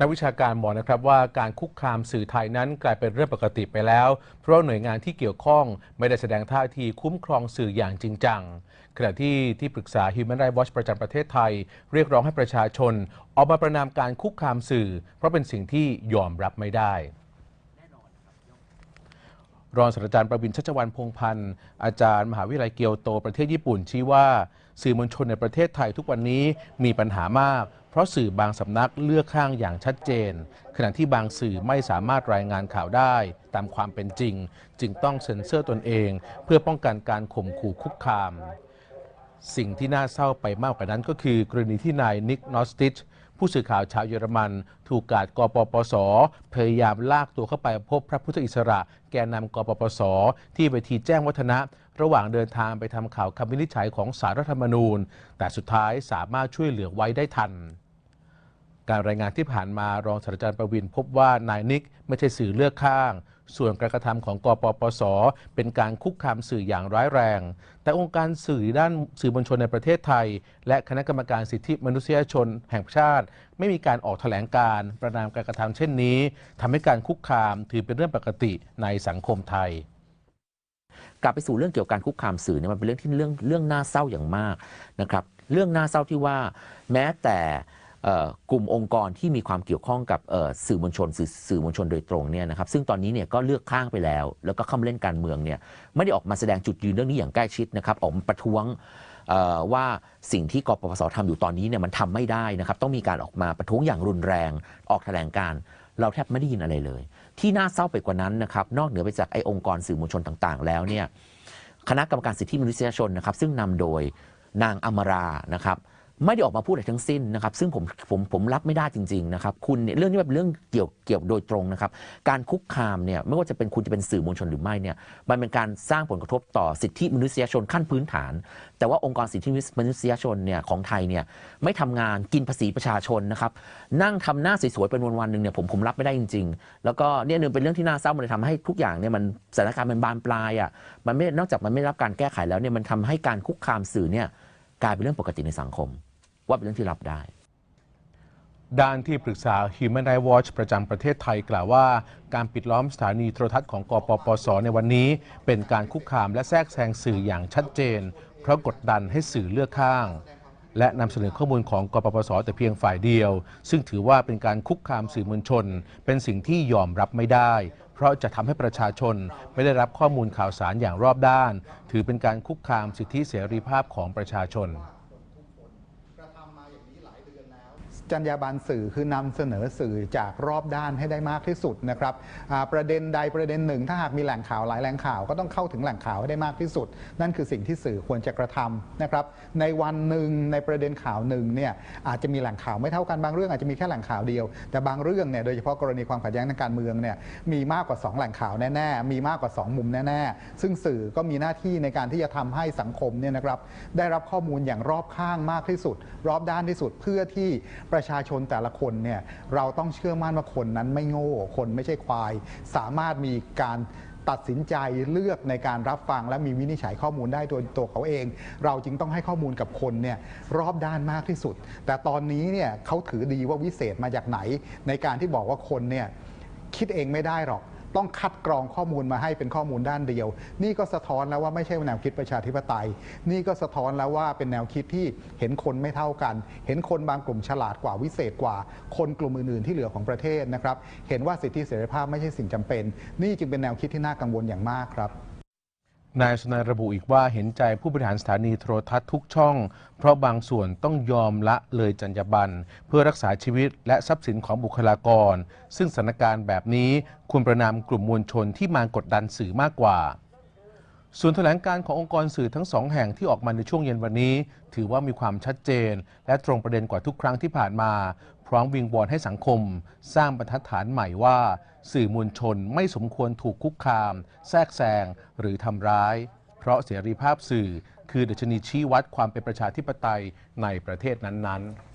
นักวิชาการมองนะครับว่าการคุกคามสื่อไทยนั้นกลายเป็นเรื่องปกติไปแล้ว เพราะหน่วยงานที่เกี่ยวข้องไม่ได้แสดงท่าทีคุ้มครองสื่ออย่างจริงจังขณะที่ที่ปรึกษา Human Rights Watch ประจำประเทศไทย เรียกร้องให้ประชาชน ออกมาประนามการคุกคามสื่อ เพราะเป็นสิ่งที่ยอมรับไม่ได้ รองศาสตราจารย์ประวินชัชวันพงพันธ์อาจารย์มหาวิทยาลัยเกียวโตประเทศญี่ปุ่นชี้ว่าสื่อมวลชนในประเทศไทยทุกวันนี้มีปัญหามาก เพราะสื่อบางสำนักเลือกข้างอย่างชัดเจน ขณะที่บางสื่อไม่สามารถรายงานข่าวได้ตามความเป็นจริง จึงต้องเซ็นเซอร์ตนเอง เพื่อป้องกันการข่มขู่คุกคาม สิ่งที่น่าเศร้าไปมากกว่านั้นก็คือกรณีที่นายนิกนอสติช ผู้สื่อข่าวชาวเยอรมัน ถูกกาดกปปส พยายามลากตัวเข้าไปพบพระพุทธอิสระ แกนนำกปปส ที่เวทีแจ้งวัฒนะ ระหว่างเดินทางไปทำข่าวคำวินิจฉัยของสารรัฐธรรมนูญ แต่สุดท้ายสามารถช่วยเหลือไว้ได้ทันการรายงานที่ผ่านมารองศาสตราจารย์ประวินพบว่านายนิกไม่ใช่สื่อเลือกข้าง ส่วนการกระทำของกปปส เป็นการคุกคามสื่ออย่างร้ายแรง แต่องค์การสื่อด้านสื่อมวลชนในประเทศไทย และคณะกรรมการสิทธิมนุษยชนแห่งชาติ ไม่มีการออกแถลงการประนามการกระทำเช่นนี้ทำให้การคุกคามถือเป็นเรื่องปกติในสังคมไทยกลับไปสู่เรื่องเกี่ยวกับการคุกคามสื่อเนี่ยมันเป็นเรื่องที่เรื่องเรื่องน่าเศร้าอย่างมากนะครับ เรื่องน่าเศร้าที่ว่าแม้แต่ กลุ่มองค์กรที่มีความเกี่ยวข้องกับสื่อมวลชนสื่อมวลชนโดยตรงเนี่ยนะครับซึ่งตอนนี้เนี่ยก็เลือกข้างไปแล้ว แล้วก็เข้ามาเล่นการเมืองเนี่ยไม่ได้ออกมาแสดงจุดยืนเรื่องนี้อย่างใกล้ชิดนะครับออกมาประท้วงว่าสิ่งที่กปปสทำอยู่ตอนนี้เนี่ยมันทำไม่ได้นะครับต้องมีการออกมาประท้วงอย่างรุนแรง ออกแถลงการเราแทบไม่ได้ยินอะไรเลย ที่น่าเศร้าไปกว่านั้นนะครับนอกเหนือไปจากไอ้องค์กรสื่อมวลชนต่างๆ แล้วเนี่ยคณะกรรมการสิทธิมนุษยชนนะครับซึ่งนำโดยนางอมรานะครับ ไม่ได้ออกมาพูดอะไรทั้งสิ้นนะครับ ซึ่งผมผมผมรับไม่ได้จริงๆนะครับคุณเนี่ยเรื่องนี้เป็นเรื่องเกี่ยวเกี่ยวโดยตรงนะครับ การคุกคามเนี่ยไม่ว่าจะเป็นคุณจะเป็นสื่อมวลชนหรือไม่เนี่ยมันเป็นการสร้างผลกระทบต่อสิทธิมนุษยชนขั้นพื้นฐาน แต่ว่าองค์กรสิทธิมนุษยชนเนี่ยของไทยเนี่ยไม่ทำงานกินภาษีประชาชนนะครับนั่งทำหน้าสวยๆเป็นวันๆหนึ่งเนี่ยผมผมรับไม่ได้จริง ๆ แล้วก็เนี่ยหนึ่งเป็นเรื่องที่น่าเศร้ามันเลยทำให้ทุกอย่างเนี่ยมันสถานการณ์มันบานปลายอะมันไม่นอกจากมันไม่รับการแก้ไขแล้วเนี่ยมันทำให้การคุกคามสื่อเนี่ยกลายเป็นเรื่องปกติในสังคม ว่าเป็นเรื่องที่รับได้ด้านที่ปรึกษา Human Rights Watch ประจำประเทศไทยกล่าวว่า การปิดล้อมสถานีโทรทัศน์ของกปปส ในวันนี้ เป็นการคุกคามและแทรกแซงสื่ออย่างชัดเจน เพราะกดดันให้สื่อเลือกข้าง และนำเสนอข้อมูลของกปปส แต่เพียงฝ่ายเดียว ซึ่งถือว่าเป็นการคุกคามสื่อมวลชน เป็นสิ่งที่ยอมรับไม่ได้ เพราะจะทำให้ประชาชนไม่ได้รับข้อมูลข่าวสารอย่างรอบด้าน ถือเป็นการคุกคามสิทธิเสรีภาพของประชาชน จรรยาบรรณสื่อคือนำเสนอสื่อจากรอบด้านให้ได้มากที่สุดนะครับอ่าประเด็นใดประเด็นหนึ่ง ถ้าหากมีแหล่งข่าวหลายแหล่งข่าวก็ต้องเข้าถึงแหล่งข่าวให้ได้มากที่สุด นั่นคือสิ่งที่สื่อควรจะกระทำนะครับในวันหนึ่งในประเด็นข่าวหนึ่งเนี่ยอาจจะมีแหล่งข่าวไม่เท่ากันบางเรื่องอาจจะมีแค่แหล่งข่าวเดียว แต่บางเรื่องเนี่ยโดยเฉพาะกรณีความขัดแย้งทางการเมืองเนี่ยมีมากกว่า 2 แหล่งข่าวแน่ๆมีมากกว่า 2 มุมแน่ๆ ซึ่งสื่อก็มีหน้าที่ในการที่จะทำให้สังคมเนี่ยนะครับได้รับข้อมูลอย่างรอบข้างมากที่สุดรอบด้านที่สุด เพื่อที่ประชาชนแต่ละคนเนี่ยเราต้องเชื่อมั่นว่าคนนั้นไม่โง่ คนไม่ใช่ควาย สามารถมีการตัดสินใจเลือกในการรับฟังและมีวินิจฉัยข้อมูลได้โดยตัวเขาเอง เราจึงต้องให้ข้อมูลกับคนเนี่ยรอบด้านมากที่สุด แต่ตอนนี้เนี่ยเขาถือดีว่าวิเศษมาจากไหน ในการที่บอกว่าคนเนี่ยคิดเองไม่ได้หรอก ต้องคัดกรองข้อมูลมาให้เป็นข้อมูลด้านเดียว นี่ก็สะท้อนแล้วว่าไม่ใช่แนวคิดประชาธิปไตย นี่ก็สะท้อนแล้วว่าเป็นแนวคิดที่เห็นคนไม่เท่ากัน เห็นคนบางกลุ่มฉลาดกว่าวิเศษกว่า คนกลุ่มอื่นๆที่เหลือของประเทศนะครับ เห็นว่าสิทธิเสรีภาพไม่ใช่สิ่งจำเป็น นี่จึงเป็นแนวคิดที่น่ากังวลอย่างมากครับ นายสนายระบุอีกว่าเห็นใจผู้บริหารสถานีโทรทัศน์ทุกช่อง เพราะบางส่วนต้องยอมละเลยจรรยาบรรณเพื่อรักษาชีวิตและทรัพย์สินของบุคลากร ซึ่งสถานการณ์แบบนี้ควรประนามกลุ่มมวลชนที่มากดดันสื่อมากกว่า ส่วนแถลงการขององค์กรสื่อทั้งสองแห่งที่ออกมาในช่วงเย็นวันนี้ ถือว่ามีความชัดเจน และตรงประเด็นกว่าทุกครั้งที่ผ่านมา พร้อมวิงวอนให้สังคม สร้างบรรทัดฐานใหม่ว่า สื่อมวลชนไม่สมควรถูกคุกคาม แทรกแซงหรือทำร้าย เพราะเสรีภาพสื่อ คือดัชนีชี้วัดความเป็นประชาธิปไตยในประเทศนั้นๆ